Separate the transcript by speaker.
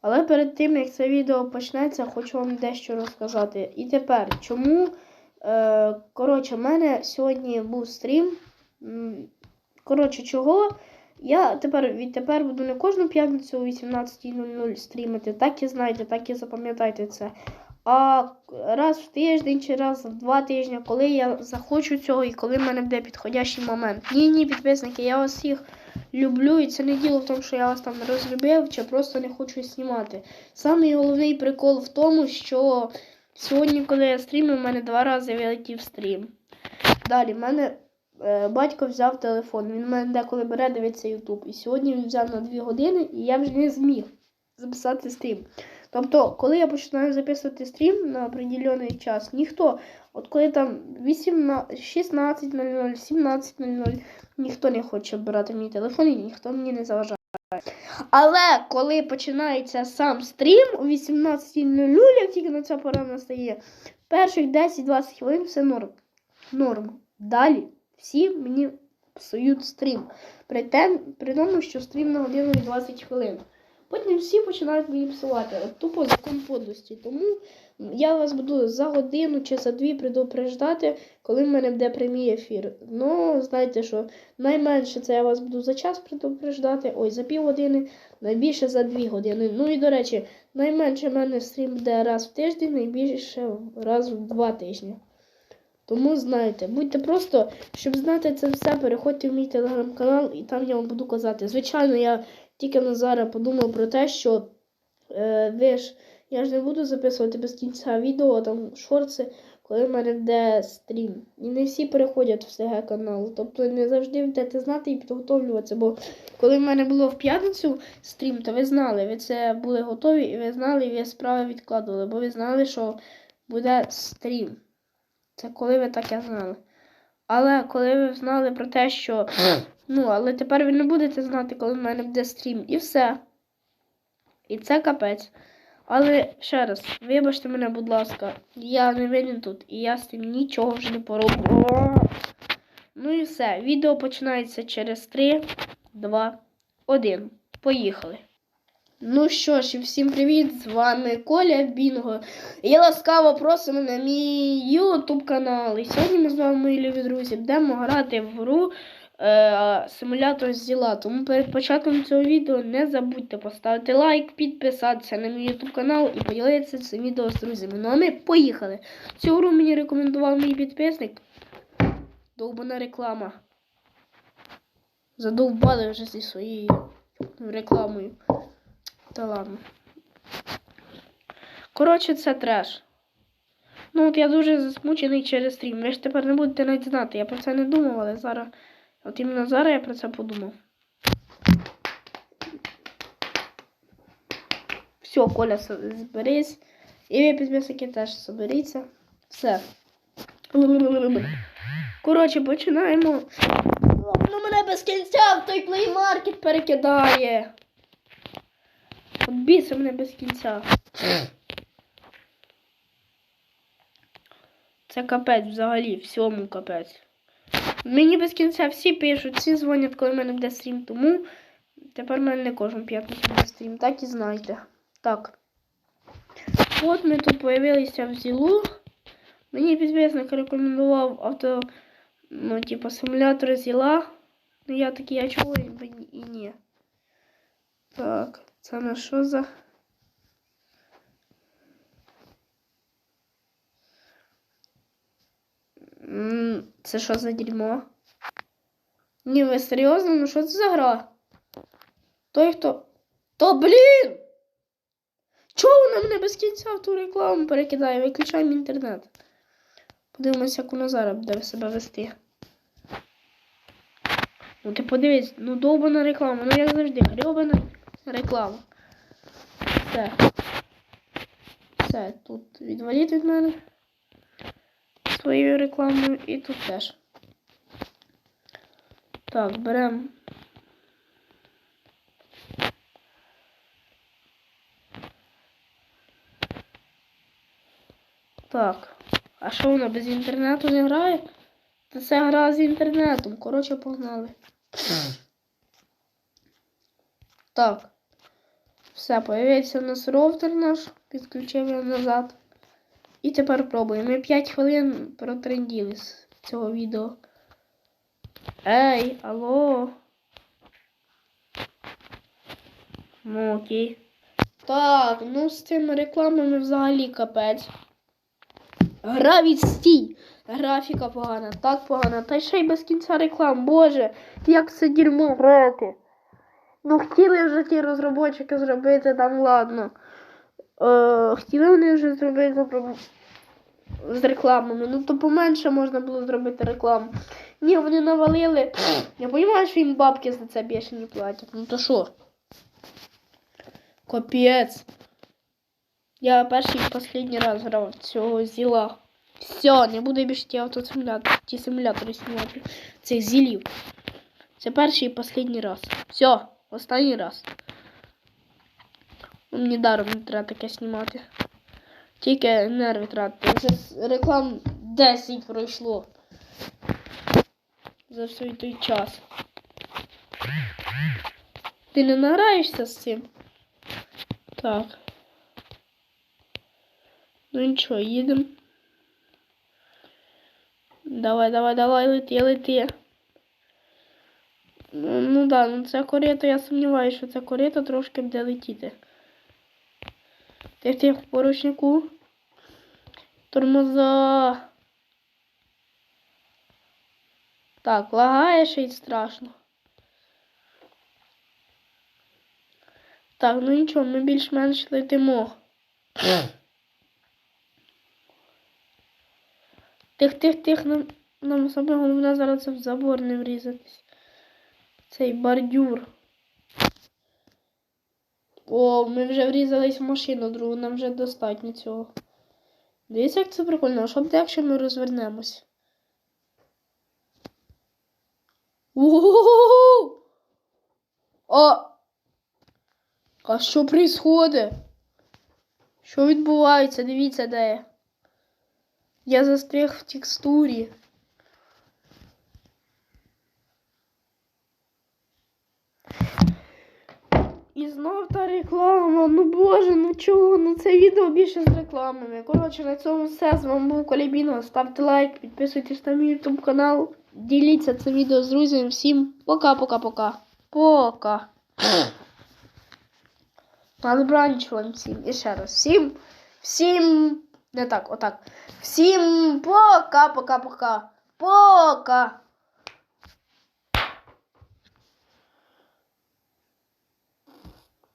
Speaker 1: Але перед тим, як це відео почнеться, хочу вам дещо розказати. І тепер, чому. Е, коротше, в мене сьогодні був стрім. Коротше, чого? Я тепер відтепер буду не кожну п'ятницю о 18.00 стрімити, так і знайте, так і запам'ятайте це. А раз в тиждень чи раз в два тижні, коли я захочу цього і коли в мене буде підходящий момент. Ні, ні, підписники, я вас всіх люблю, і це не діло в тому, що я вас там розлюбив чи просто не хочу знімати. Самий головний прикол в тому, що сьогодні, коли я стрімив, у мене два рази вилетів стрім. Далі, в мене е, батько взяв телефон. Він в мене деколи бере, дивиться Ютуб. І сьогодні він взяв на 2 години, і я вже не зміг записати стрім. Тобто, коли я починаю записувати стрім на определений час, ніхто, от коли там 18, 16.00, 17.00, ніхто не хоче брати мій телефон і ніхто мені не заважає. Але коли починається сам стрім о 18.00, як тільки на ця пора настає, перших 10-20 хвилин все норм. Норм. Далі всі мені псують стрім. При, тем, при тому, що стрім на годину і 20 хвилин. Потім всі починають мені псувати. От тупо закон подлості. Тому я вас буду за годину чи за дві предупреждати, коли в мене буде прямий ефір. Ну, знаєте що, найменше це я вас буду за час предупреждати, ой, за пів години, найбільше за дві години. Ну і до речі, найменше в мене стрім буде раз в тиждень, найбільше раз в два тижні. Тому знайте, будьте просто, щоб знати це все, переходьте в мій телеграм-канал і там я вам буду казати. Звичайно, я тільки на зараз подумав про те, що е, ви ж, я ж не буду записувати без кінця відео, там шорти, коли в мене буде стрім. І не всі переходять в СГ канал. Тобто не завжди будете знати і підготовлюватися. Бо коли в мене було в п'ятницю стрім, то ви знали, ви це були готові, і ви знали, і ви справи відкладували, бо ви знали, що буде стрім. Це коли ви таке знали. Але коли ви знали про те, що. Ну, але тепер ви не будете знати, коли в мене буде стрім. І все. І це капець. Але ще раз, вибачте мене, будь ласка, я не винен тут, і я з цим нічого вже не пороблю. Ну і все. Відео починається через 3, 2, 1. Поїхали. Ну що ж, і всім привіт! З вами Коля Бінго. І ласкаво просимо на мій YouTube канал. І сьогодні ми з вами, мої любі друзі, будемо грати в гру е, симулятор зіла. Тому перед початком цього відео не забудьте поставити лайк, підписатися на мій YouTube канал і поділитися цим відео з друзями. Ну а ми поїхали. Цю гру мені рекомендував мій підписник. Довбана реклама. Задовбали вже зі своєю рекламою. Та ладно. Коротше, це треш. Ну, от я дуже засмучений через стрім. Ви ж тепер не будете навіть знати. Я про це не думав, але зараз. От іменно зараз я про це подумав. Все, Коля, зберись. І ви підписники теж зберіться. Все. Коротше, починаємо. Ну мене без кінця в той плеймаркет перекидає. От біса мене без кінця. Це капець взагалі, всьому капець. Мені без кінця всі пишуть, всі дзвонять, коли в мене буде стрім, тому тепер в мене не кожен п'ятницю буде стрім, так і знайте. Так. От ми тут появилися в зілу. Мені підписник рекомендував авто, ну, типу, симулятор зіла. Ну я такий, а чого і ні. Так, це на що за. Це що за дерьмо? Ні, ви серйозно? Ну що це за гра? Той хто. То блін! Чого вона мене без кінця в ту рекламу перекидає? Виключаємо інтернет. Подивимося, як вона зараз буде себе вести. Ну ти подивись, ну довбана реклама, ну як завжди, грьобана реклама. Все. Все, тут відваліть від мене своєю рекламою і тут теж. Так, беремо. Так. А що вона без інтернету не грає? Та це гра з інтернетом. Коротше, погнали. Так. Все, появився у нас роутер наш, підключив його назад. І тепер пробуємо. Ми 5 хвилин протренділи з цього відео. Ей, алло. Ну, окей. Так, ну з цими рекламами взагалі капець. Гра відстій. Графіка погана, так погана. Та ще й без кінця реклам. Боже, як це дерьмо грати. Ну, хотіли вже ті розробники зробити там, ладно. Е, хотіли вони вже зробити з рекламами. Ну, то поменше можна було зробити рекламу. Ні, вони навалили. Я розумію, що їм бабки за це більше не платять. Ну то що? Капець. Я перший і останній раз грав цього зіла. Все, не буду більше ті автосимулятори, ті симулятори знімати. Цих зілів. Це перший і останній раз. Все, останній раз. Мені даром не треба таке знімати. Тільки нерви тратити. Вже реклам 10 пройшло. За всій той час. Ти не награєшся з цим? Так. Ну нічого, їдемо. Давай, давай, давай, лети, лети. Ну, ну да, ну це корито, я сумніваюся, що це корито трошки буде летіти. Ти тих поручнику. Тормоза. Так, лагає ще й страшно. Так, ну нічого, ми більш-менш летимо. Тих, тих, тих, нам, нам саме головне зараз в забор не врізатись. Цей бордюр. О, ми вже врізались в машину другу, нам вже достатньо цього. Дивіться, як це прикольно. А що буде, якщо ми розвернемось? Ого! А! А що происходит? Що відбувається? Дивіться, де я. Я застряг в текстурі. Знов та реклама. Ну боже, ну чого? Ну це відео більше з рекламами. Коротше, на цьому все. З вами був Колібіно. Ставте лайк, підписуйтесь на мій YouTube канал. Діліться це відео з друзями. Всім пока-пока-пока. Пока. На добраніч вам всім. І ще раз. Всім. Всім. Не так, отак. Всім пока-пока-пока. Пока.